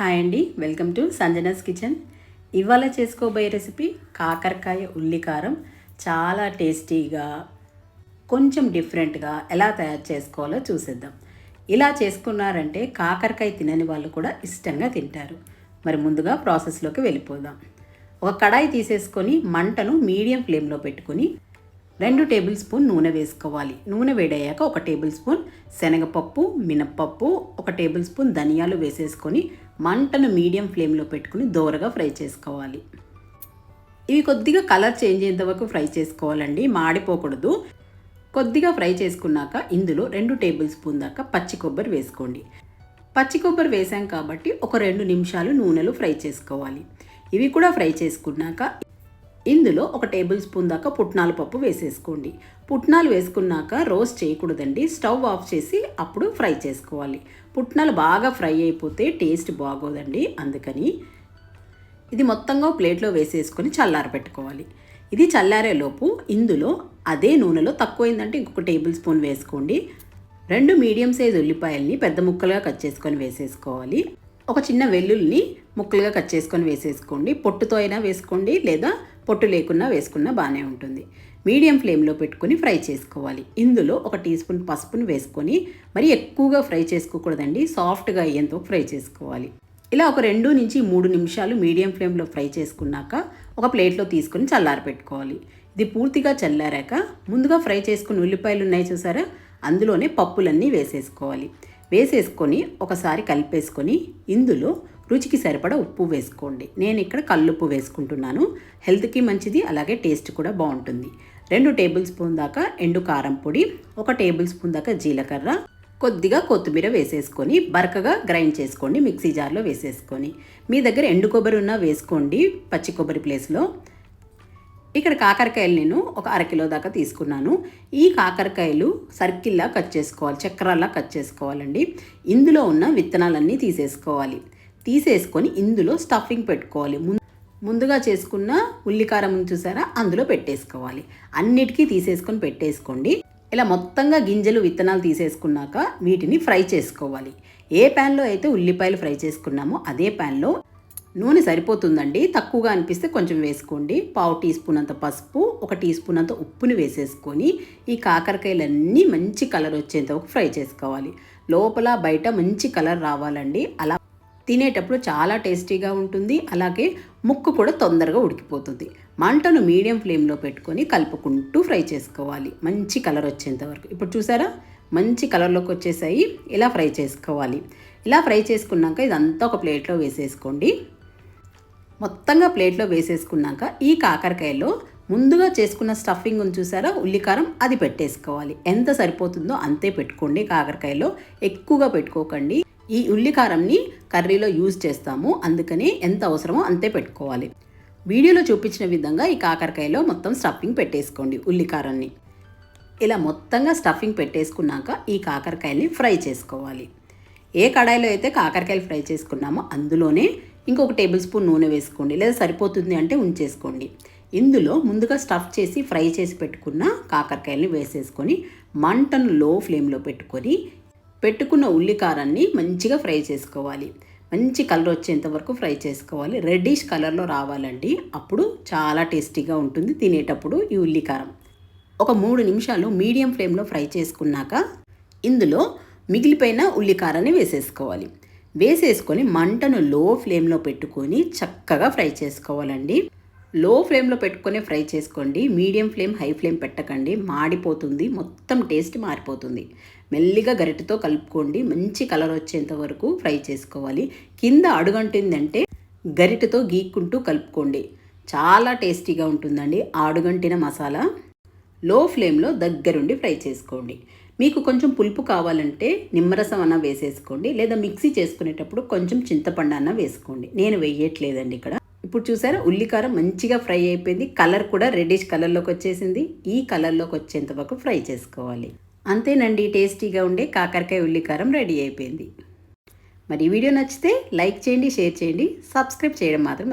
Hi అండి welcome to Sanjana's kitchen. ఇవాళ చేసుకోబోయే రెసిపీ కాకరకాయ ఉల్లికారం. చాలా టేస్టీగా కొంచెం డిఫరెంట్గా ఎలా తయారు చేసుకోవాలో చూసేద్దాం. ఇలా చేసుకున్నారంటే కాకరకాయ తినని వాళ్ళు కూడా ఇష్టంగా తింటారు. మరి ముందుగా ప్రాసెస్లోకి వెళ్ళిపోదాం. ఒక కడాయి తీసేసుకొని మంటను మీడియం ఫ్లేమ్లో పెట్టుకొని రెండు టేబుల్ స్పూన్ నూనె వేసుకోవాలి. నూనె వేడయ్యాక ఒక టేబుల్ స్పూన్ శనగపప్పు మినప్పప్పు ఒక టేబుల్ స్పూన్ ధనియాలు వేసేసుకొని మంటను మీడియం ఫ్లేమ్లో పెట్టుకుని దోరగా ఫ్రై చేసుకోవాలి. ఇవి కొద్దిగా కలర్ చేంజ్ అయ్యేంత వరకు ఫ్రై చేసుకోవాలండి మాడిపోకూడదు. కొద్దిగా ఫ్రై చేసుకున్నాక ఇందులో రెండు టేబుల్ స్పూన్ దాకా పచ్చి కొబ్బరి వేసుకోండి. పచ్చి కొబ్బరి వేసాం కాబట్టి ఒక రెండు నిమిషాలు నూనెలో ఫ్రై చేసుకోవాలి. ఇవి కూడా ఫ్రై చేసుకున్నాక ఇందులో ఒక టేబుల్ స్పూన్ దాకా పుట్నాల పప్పు వేసేసుకోండి. పుట్నాలు వేసుకున్నాక రోస్ట్ చేయకూడదండి. స్టవ్ ఆఫ్ చేసి అప్పుడు ఫ్రై చేసుకోవాలి. పుట్నాలు బాగా ఫ్రై అయిపోతే టేస్ట్ బాగోదండి. అందుకని ఇది మొత్తంగా ప్లేట్లో వేసేసుకొని చల్లార పెట్టుకోవాలి ఇది చల్లారేలోపు ఇందులో అదే నూనెలో తక్కువైందంటే ఇంకొక టేబుల్ స్పూన్ వేసుకోండి. రెండు మీడియం సైజ్ ఉల్లిపాయల్ని పెద్ద ముక్కలుగా కట్ చేసుకొని వేసేసుకోవాలి. ఒక చిన్న వెల్లుల్ని ముక్కలుగా కట్ చేసుకొని వేసేసుకోండి. పొట్టుతో అయినా వేసుకోండి లేదా పొట్టు లేకున్నా వేసుకున్నా బాగానే ఉంటుంది. మీడియం ఫ్లేమ్లో పెట్టుకొని ఫ్రై చేసుకోవాలి. ఇందులో ఒక టీ స్పూన్ పసుపును వేసుకొని మరి ఎక్కువగా ఫ్రై చేసుకోకూడదండి. సాఫ్ట్గా అయ్యేంత ఫ్రై చేసుకోవాలి. ఇలా ఒక రెండు నుంచి మూడు నిమిషాలు మీడియం ఫ్లేమ్లో ఫ్రై చేసుకున్నాక ఒక ప్లేట్లో తీసుకొని చల్లారి పెట్టుకోవాలి ఇది పూర్తిగా చల్లారాక ముందుగా ఫ్రై చేసుకుని ఉల్లిపాయలు ఉన్నాయి చూసారా? అందులోనే పప్పులన్నీ వేసేసుకోవాలి. వేసేసుకొని ఒకసారి కలిపేసుకొని ఇందులో రుచికి సరిపడా ఉప్పు వేసుకోండి. నేను ఇక్కడ కల్లుప్పు వేసుకుంటున్నాను. హెల్త్కి మంచిది అలాగే టేస్ట్ కూడా బాగుంటుంది. రెండు టేబుల్ స్పూన్ దాకా ఎండు కారం పొడి ఒక టేబుల్ స్పూన్ దాకా జీలకర్ర కొద్దిగా కొత్తిమీర వేసేసుకొని బరకగా గ్రైండ్ చేసుకోండి మిక్సీ జార్లో వేసేసుకొని. మీ దగ్గర ఎండు కొబ్బరి ఉన్నా వేసుకోండి పచ్చి కొబ్బరి ప్లేస్లో. ఇక్కడ కాకరకాయలు నేను ఒక అరకిలో దాకా తీసుకున్నాను. ఈ కాకరకాయలు సర్కిల్లా కట్ చేసుకోవాలి చక్రాల్లా కట్ చేసుకోవాలండి. ఇందులో ఉన్న విత్తనాలన్నీ తీసేసుకోవాలి. తీసేసుకొని ఇందులో స్టఫింగ్ పెట్టుకోవాలి. ముందుగా చేసుకున్న ఉల్లికారం చూసారా? అందులో పెట్టేసుకోవాలి. అన్నిటికీ తీసేసుకొని పెట్టేసుకోండి. ఇలా మొత్తంగా గింజలు విత్తనాలు తీసేసుకున్నాక వీటిని ఫ్రై చేసుకోవాలి. ఏ ప్యాన్లో అయితే ఉల్లిపాయలు ఫ్రై చేసుకున్నామో అదే ప్యాన్లో నూనె సరిపోతుందండి. తక్కువగా అనిపిస్తే కొంచెం వేసుకోండి. పావు టీ స్పూన్ అంత పసుపు ఒక టీ స్పూన్ అంత ఉప్పుని వేసేసుకొని ఈ కాకరకాయలన్నీ మంచి కలర్ వచ్చేంత ఫ్రై చేసుకోవాలి. లోపల బయట మంచి కలర్ రావాలండి. అలా తినేటప్పుడు చాలా టేస్టీగా ఉంటుంది. అలాగే ముక్కు కూడా తొందరగా ఉడికిపోతుంది. మంటను మీడియం ఫ్లేమ్లో పెట్టుకొని కలుపుకుంటూ ఫ్రై చేసుకోవాలి. మంచి కలర్ వచ్చేంత వరకు. ఇప్పుడు చూసారా? మంచి కలర్లోకి వచ్చేసాయి. ఇలా ఫ్రై చేసుకోవాలి. ఇలా ఫ్రై చేసుకున్నాక ఇదంతా ఒక ప్లేట్లో వేసేసుకోండి. మొత్తంగా ప్లేట్లో వేసేసుకున్నాక ఈ కాకరకాయలో ముందుగా చేసుకున్న స్టఫింగ్ చూసారా? ఉల్లికారం అది పెట్టేసుకోవాలి. ఎంత సరిపోతుందో అంతే పెట్టుకోండి కాకరకాయలో. ఎక్కువగా పెట్టుకోకండి. ఈ ఉల్లికారంని కర్రీలో యూజ్ చేస్తాము. అందుకని ఎంత అవసరమో అంతే పెట్టుకోవాలి. వీడియోలో చూపించిన విధంగా ఈ కాకరకాయలో మొత్తం స్టఫింగ్ పెట్టేసుకోండి ఉల్లికారాన్ని ఇలా మొత్తంగా స్టఫింగ్ పెట్టేసుకున్నాక ఈ కాకరకాయల్ని ఫ్రై చేసుకోవాలి. ఏ కడాయిలో అయితే కాకరకాయలు ఫ్రై చేసుకున్నామో అందులోనే ఇంకొక టేబుల్ స్పూన్ నూనె వేసుకోండి. లేదా సరిపోతుంది అంటే ఉంచేసుకోండి. ఇందులో ముందుగా స్టఫ్ చేసి ఫ్రై చేసి పెట్టుకున్న కాకరకాయల్ని వేసేసుకొని మంటను లో ఫ్లేమ్లో పెట్టుకొని పెట్టుకున్న ఉల్లికారాన్ని మంచిగా ఫ్రై చేసుకోవాలి. మంచి కలర్ వచ్చేంత వరకు ఫ్రై చేసుకోవాలి. రెడ్డిష్ కలర్లో రావాలండి. అప్పుడు చాలా టేస్టీగా ఉంటుంది తినేటప్పుడు ఈ ఉల్లికారం. ఒక మూడు నిమిషాలు మీడియం ఫ్లేమ్లో ఫ్రై చేసుకున్నాక ఇందులో మిగిలిపోయిన ఉల్లికారాన్ని వేసేసుకోవాలి. వేసేసుకొని మంటను లో ఫ్లేమ్లో పెట్టుకొని చక్కగా ఫ్రై చేసుకోవాలండి. లో ఫ్లేమ్లో పెట్టుకొని ఫ్రై చేసుకోండి. మీడియం ఫ్లేమ్ హై ఫ్లేమ్ పెట్టకండి. మాడిపోతుంది. మొత్తం టేస్ట్ మారిపోతుంది. మెల్లిగా గరిటతో కలుపుకోండి. మంచి కలర్ వచ్చేంత వరకు ఫ్రై చేసుకోవాలి. కింద అడుగంటిందంటే గరిటతో గీక్కుంటూ కలుపుకోండి. చాలా టేస్టీగా ఉంటుందండి ఆడుగంటిన మసాలా. లో ఫ్లేమ్లో దగ్గరుండి ఫ్రై చేసుకోండి. మీకు కొంచెం పులుపు కావాలంటే నిమ్మరసం అన్న వేసేసుకోండి. లేదా మిక్సీ చేసుకునేటప్పుడు కొంచెం చింతపండు అన్న వేసుకోండి. నేను వెయ్యట్లేదండి ఇక్కడ. ఇప్పుడు చూసారా? ఉల్లికారం మంచిగా ఫ్రై అయిపోయింది. కలర్ కూడా రెడ్డిష్ కలర్లోకి వచ్చేసింది. ఈ కలర్లోకి వచ్చేంత వరకు ఫ్రై చేసుకోవాలి. అంతేనండి టేస్టీగా ఉండే కాకరకాయ ఉల్లికారం రెడీ అయిపోయింది. మరి ఈ వీడియో నచ్చితే లైక్ చేయండి షేర్ చేయండి సబ్స్క్రైబ్ చేయడం మాత్రం